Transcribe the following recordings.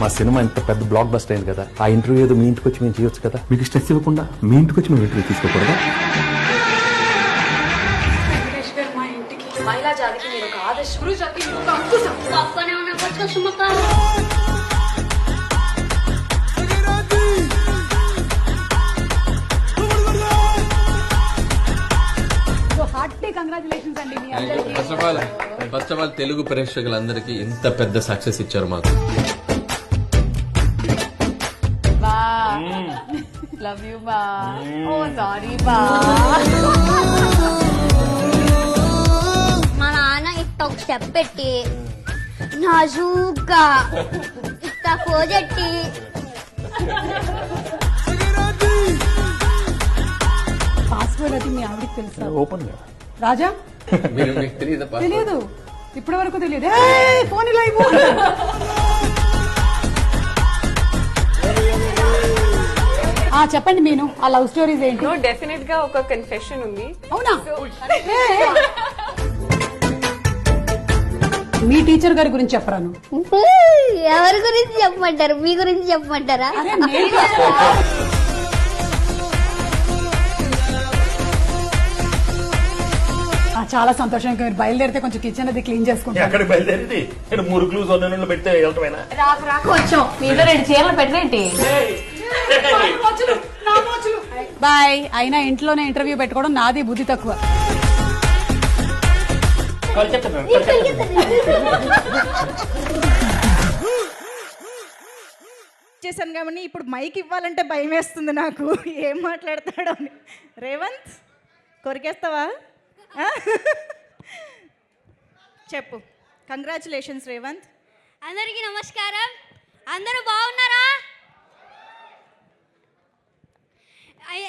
మా సినిమా ఇంత పెద్ద బ్లాక్ బస్టర్ అయింది కదా. ఆ ఇంటర్వ్యూ ఏదో మీ ఇంటికి వచ్చి మేము చేయొచ్చు కదా. మీకు స్ట్రెస్ ఇవ్వకుండా మీ ఇంటికి వచ్చి మేము ఇంటర్వ్యూ తీసుకోకూడదా? మహిళా జాతికి మీరు ఒక ఆదర్శం పురుష జాతికి మీరు ఒక అంకుశం. కంగ్రాచులేషన్స్ అండి మీ అందరికీ. First of all first of all Telugu ప్రేక్షకులందరికీ ఇంత పెద్ద సక్సెస్ ఇచ్చారు మాకు. బా. లవ్ యూ బా. ఓ సారీ బా. మా నాన్న ఇట్ట ఒక స్టెప్ పెట్టి నాజూగ్గా ఇట్ట కోజెట్టి పాస్వర్డ్ అది మీ ఆవిడకి తెలుసా? ఓపెన్ రాజా? తెలియదు ఇప్పటి వరకు తెలియదు ఫోన్ ఇలా చెప్పండి మీను ఆ లవ్ స్టోరీస్ ఏంటి? డెఫినెట్గా ఒక కన్ఫెషన్ ఉంది. అవునా. మీ టీచర్ గారి గురించి చెప్పరాను. ఎవరి గురించి చెప్పమంటారు? మీ గురించి చెప్పమంటారా? చాలా సంతోషంగా మీరు బయలుదేరితే కొంచెం కిచెన్ అది క్లీన్ చేసుకుంటాను. ఎక్కడికి బయలుదేరింది? నేను మురుకులు సొన్నలు పెడితే వెళ్ళటమేనా? రాకు రాకు వచ్చాం మీలో రెండు చీరలు పెట్టరేంటి? బాయ్. అయినా ఇంట్లోనే ఇంటర్వ్యూ పెట్టుకోవడం నాది బుద్ధి తక్కువ. చేశాను కాబట్టి ఇప్పుడు మైక్ ఇవ్వాలంటే భయం వేస్తుంది నాకు. ఏం మాట్లాడతాడో అని. రేవంత్ కొరికేస్తావా? చెప్పు. కంగ్రాచులేషన్స్ రేవంత్ అందరికీ నమస్కారం. అందరూ బాగున్నారా?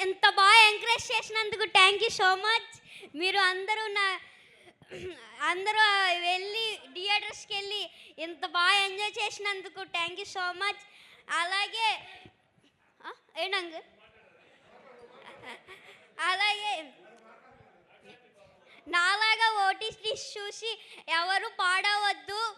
ఎంత బాగా ఎంకరేజ్ చేసినందుకు థ్యాంక్ యూ సో మచ్ మీరు అందరూ నా అందరూ వెళ్ళి థియేటర్స్కి వెళ్ళి ఇంత బాగా ఎంజాయ్ చేసినందుకు థ్యాంక్ యూ సో మచ్ అలాగే ఏనంగ్ అలాగే నాలాగా ఓటీటీ చూసి ఎవరు పాడవద్దు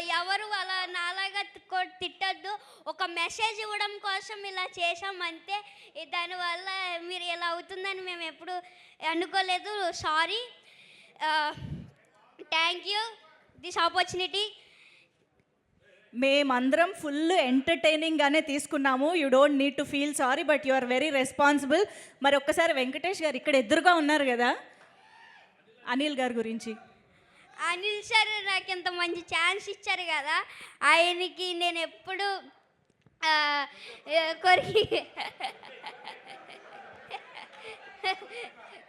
ఎవరు అలా నాలాగా కొ- తిట్టద్దు. ఒక మెసేజ్ ఇవ్వడం కోసం ఇలా చేసామంతే అంతే దానివల్ల మీరు ఇలా అవుతుందని మేము ఎప్పుడు అనుకోలేదు. Sorry. Thank you. This opportunity. మేమందరం ఫుల్ ఎంటర్టైనింగ్గానే తీసుకున్నాము. You don't need to feel sorry but you are very responsible. మరి ఒక్కసారి వెంకటేష్ గారు ఇక్కడ ఎదురుగా ఉన్నారు కదా. అనిల్ గారి గురించి. అనిల్ సార్ నాకు ఇంత మంచి ఛాన్స్ ఇచ్చారు కదా ఆయనకి నేను ఎప్పుడు కొరికి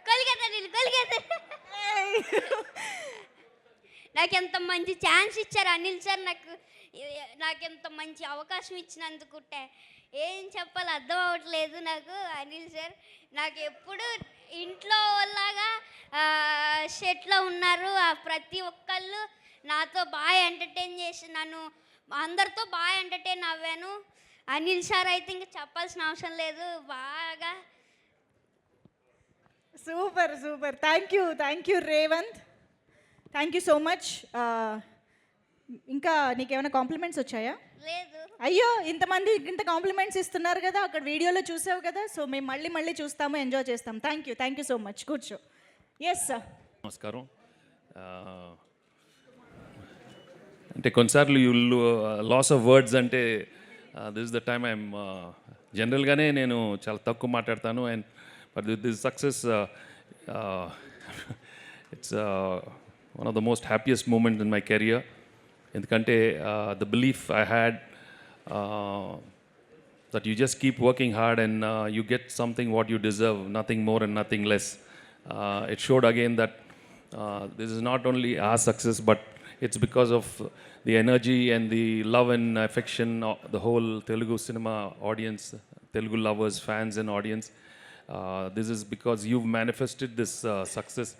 కొలిగేతా నేను నాకు ఎంత మంచి ఛాన్స్ ఇచ్చారు అనిల్ సార్ నాకు నాకు ఎంత మంచి అవకాశం ఇచ్చినందుకు ఏం చెప్పాలి అర్థం అవ్వట్లేదు నాకు అనిల్ సార్. నాకు ఎప్పుడు ఇంట్లో లాగా షెట్లో ఉన్నారు. ప్రతి ఒక్కళ్ళు నాతో బాగా ఎంటర్టైన్ చేసి నన్ను అందరితో బాగా ఎంటర్టైన్ అవ్వాను. అనిల్ సార్ అయితే ఇంకా చెప్పాల్సిన అవసరం లేదు. బాగా super super. Thank you thank you Revanth. Thank you so much. ఇంకా నీకేమైనా కాంప్లిమెంట్స్ వచ్చాయా? లేదు. అయ్యో ఇంతమంది ఇంత కాంప్లిమెంట్స్ ఇస్తున్నారు కదా అక్కడ వీడియోలో చూసావు కదా సో మేము మళ్ళీ మళ్ళీ చూస్తాము ఎంజాయ్ చేస్తాం thank you thank you so much కూర్చో. ఎస్ సార్ నమస్కారం. అంటే కొన్నిసార్లు యూ లాస్ ఆఫ్ వర్డ్స్ అంటే దిస్ ద టైమ్ ఐఎమ్ జనరల్గానే నేను చాలా తక్కువ మాట్లాడతాను. And but this success it's one of the most happiest moment in my career ఎందుకంటే the belief I had that you just keep working hard and uh, you get something what you deserve, nothing more and nothing less. Uh, it showed again that uh, this is not only our success, but it's because of the energy and the love and affection of the whole Telugu cinema audience, Telugu lovers, fans, and audience. Uh, this is because you've manifested this uh, success.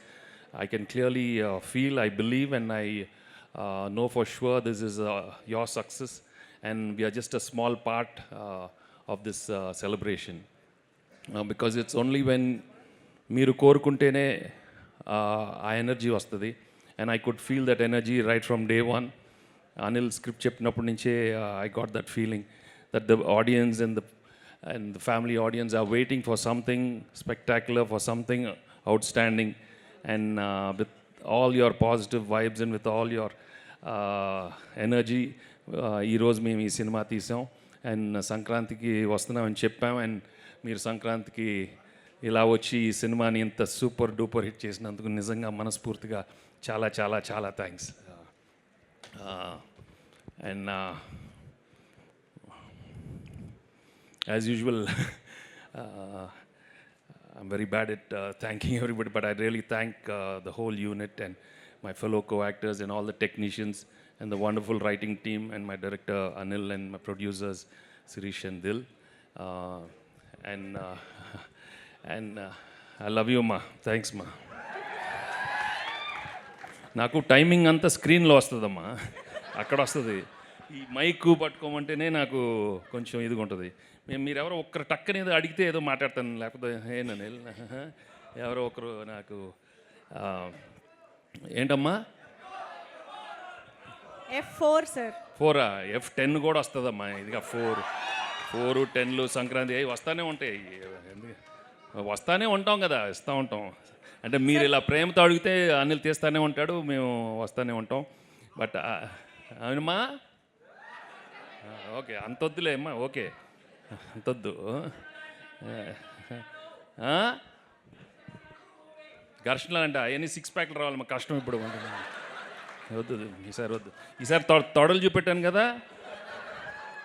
I can clearly uh, feel, I believe, and I uh, know for sure this is uh, your success, and we are just a small part uh, of this uh, celebration. Uh, because it's only when మీరు కోరుకుంటేనే uh, ఆ energy వస్తుంది. And I could feel that energy right from day one Anil script చెప్పినప్పటి నుంచే I got that feeling that the audience and the and the family audience are waiting for something spectacular for something outstanding and with all your positive vibes and with all your energy ఈరోజు మేము ఈ cinema తీసాం. And సంక్రాంతికి వస్తున్నామని చెప్పాం. And మీరు సంక్రాంతికి ఇలా వచ్చి ఈ సినిమాని ఇంత సూపర్ డూపర్ హిట్ చేసినందుకు నిజంగా మనస్ఫూర్తిగా చాలా చాలా చాలా thanks. And as usual I'm very bad at uh, thanking everybody, but I really thank uh, the whole unit and my fellow co-actors and all the technicians and the wonderful writing team and my director Anil and my producers Sirish and Dil. Uh, and uh, and uh, I love you, ma. Thanks, ma. నాకు timing అంతా స్క్రీన్లో వస్తుందమ్మా అక్కడ వస్తుంది ఈ mic పట్టుకోమంటేనే నాకు కొంచెం ఇదిగా ఉంటుంది. మేము మీరెవరో ఒక్కరు టక్కనేది అడిగితే ఏదో మాట్లాడతాను లేకపోతే ఏనని ఎవరో ఒకరు నాకు ఏంటమ్మా? ఎఫ్ ఫోర్ సార్ ఫోరా ఎఫ్ టెన్ కూడా వస్తుందమ్మా ఇదిగా ఫోర్ ఫోరు టెన్లు సంక్రాంతి అవి వస్తానే ఉంటాయి? వస్తానే ఉంటాం కదా ఇస్తూ ఉంటాం. అంటే మీరు ఇలా ప్రేమతో అడిగితే అనిల్ తీస్తానే ఉంటాడు మేము వస్తానే ఉంటాం. బట్ అవునమ్మా? ఓకే అంతొద్దులే అమ్మా ఓకే. అంతొద్దు? ఘర్షణలు అంట అవన్నీ సిక్స్ ప్యాక్లు రావాలి మా కష్టం ఇప్పుడు. వద్దు. ఈసారి వద్దు. ఈసారి తొ తొడలు చూపెట్టాను కదా.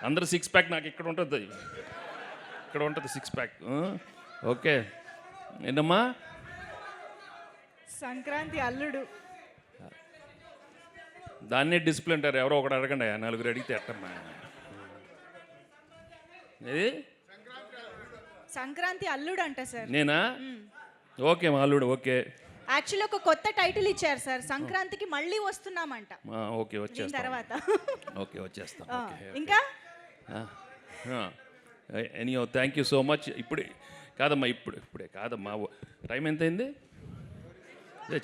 అందరూ సిక్స్ ప్యాక్ నాకు ఇక్కడ ఉంటుంది. ఇక్కడ ఉంటుంది సిక్స్ ప్యాక్ ఓకే. ఏంటమ్మా? సంక్రాంతి అల్లుడు. దాన్నే డిసిప్లిన్ అంటారు. ఎవరో ఒకటి అడగండి నలుగురు అడిగితే ఎట్టమ్మా? ఏది? సంక్రాంతి అల్లుడు అంట సార్. నేనా? ఓకే మా అల్లుడు ఓకే. యాక్చువల్లీ ఒక కొత్త టైటిల్ ఇచ్చారు సార్. సంక్రాంతికి మళ్ళీ వస్తున్నామంట. ఓకే వచ్చేస్తాం. తర్వాత. ఓకే వచ్చేస్తాం. ఇంకా? Any thank you so much ఇప్పుడే కాదమ్మా ఇప్పుడు ఇప్పుడే కాదమ్మా. టైం ఎంత అయింది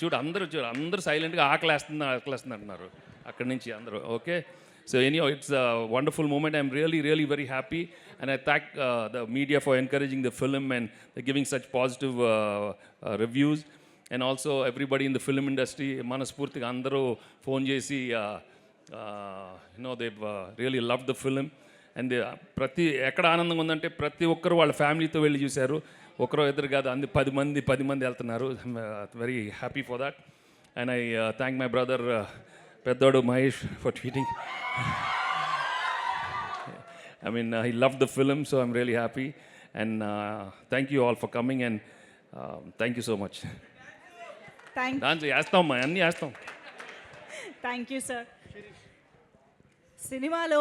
చూడు అందరూ చూడు అందరూ సైలెంట్గా ఆకలేస్తుంది ఆకలేస్తుంది అంటున్నారు. అక్కడి నుంచి అందరూ okay? So any it's wonderful moment I'm really really very happy and I thank the media for encouraging the film and giving such positive reviews and also everybody in the film industry మనస్ఫూర్తిగా అందరూ phone చేసి you know they really love the film and ప్రతి ఎక్కడ ఆనందంగా ఉందంటే ప్రతి ఒక్కరు వాళ్ళ ఫ్యామిలీతో వెళ్ళి చూశారు. ఒకరో ఇద్దరు కాదు అంది పది మంది పది మంది వెళ్తున్నారు. Very happy for that and I thank my brother పెద్దోడు Mahesh for tweeting I mean, uh, he loved the film, so I'm really happy. And uh, thank you all for coming, and um, thank you so much. Thank దాంట్లో వేస్తాం అన్నీ వేస్తాం thank you sir సినిమాలో